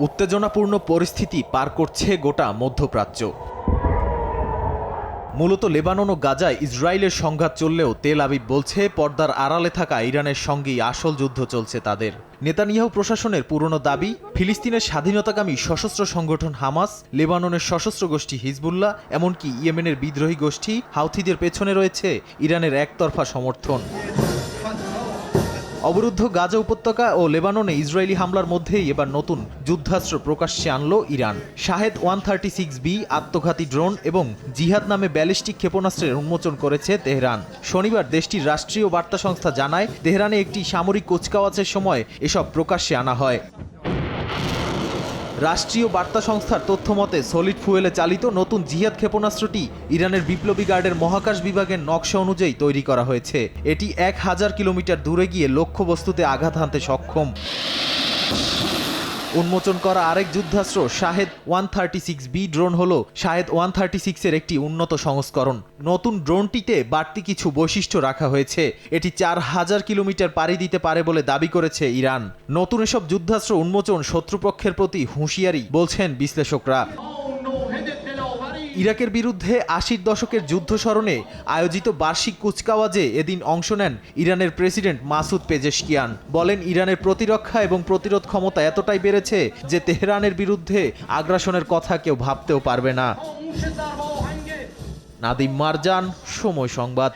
উত্তেজনাপূর্ণ পরিস্থিতি পার করছে গোটা মধ্যপ্রাচ্য। মূলত লেবানন ও গাজায় ইসরায়েলের সংঘাত চললেও তেল আবিব বলছে, পর্দার আড়ালে থাকা ইরানের সঙ্গেই আসল যুদ্ধ চলছে তাদের। নেতানিয়াহু প্রশাসনের পুরনো দাবি, ফিলিস্তিনের স্বাধীনতাকামী সশস্ত্র সংগঠন হামাস, লেবাননের সশস্ত্র গোষ্ঠী হিজবুল্লাহ, এমনকি ইয়েমেনের বিদ্রোহী গোষ্ঠী হাউথিদের পেছনে রয়েছে ইরানের একতরফা সমর্থন। অবরুদ্ধ গাজা উপত্যকা ও লেবাননে ইসরায়েলি হামলার মধ্যেই এবার নতুন যুদ্ধাস্ত্র প্রকাশ্যে আনল Iran. Shahed one thirty six B, আত্মঘাতী ড্রোন এবং জিহাদ নামে ব্যালিস্টিক ক্ষেপণাস্ত্রের উন্মোচন করেছে তেহরান। শনিবার দেশটির রাষ্ট্রীয় বার্তা সংস্থা জানায়, তেহরানে একটি সামরিক কুচকাওয়াজের সময় এসব প্রকাশ্যে আনা হয়। রাষ্ট্রীয় বার্তা সংস্থার তথ্য মতে সলিড ফুয়েলে চালিত নতুন জিহাদ ক্ষেপণাস্ত্রটি ইরানের বিপ্লবী গার্ডের মহাকাশ বিভাগের নকশা অনুযায়ী তৈরি করা হয়েছে। এটি এক হাজার কিলোমিটার দূরে গিয়ে লক্ষ্যবস্তুতে আঘাত হানতে সক্ষম। উন্মোচন করা আরেক যুদ্ধাস্ত্র, Shahed one thirty six B drone হল শাহেদ ওয়ান থার্টি সিক্সের একটি উন্নত সংস্করণ। নতুন ড্রোনটিতে বাড়তি কিছু বৈশিষ্ট্য রাখা হয়েছে। এটি চার হাজার কিলোমিটার পাড়ি দিতে পারে বলে দাবি করেছে ইরান। নতুন এসব যুদ্ধাস্ত্র উন্মোচন শত্রুপক্ষের প্রতি হুঁশিয়ারি, বলছেন বিশ্লেষকরা। ইরাকের বিরুদ্ধে আশির দশকের যুদ্ধ স্মরণে আয়োজিত বার্ষিক কুচকাওয়াজে এদিন অংশ নেন ইরানের প্রেসিডেন্ট মাসুদ পেজেশকিয়ান। বলেন, ইরানের প্রতিরক্ষা এবং প্রতিরোধ ক্ষমতা এতটাই বেড়েছে যে তেহরানের বিরুদ্ধে আগ্রাসনের কথা কেউ ভাবতেও পারবে না। নাদিম মারজান, সময় সংবাদ।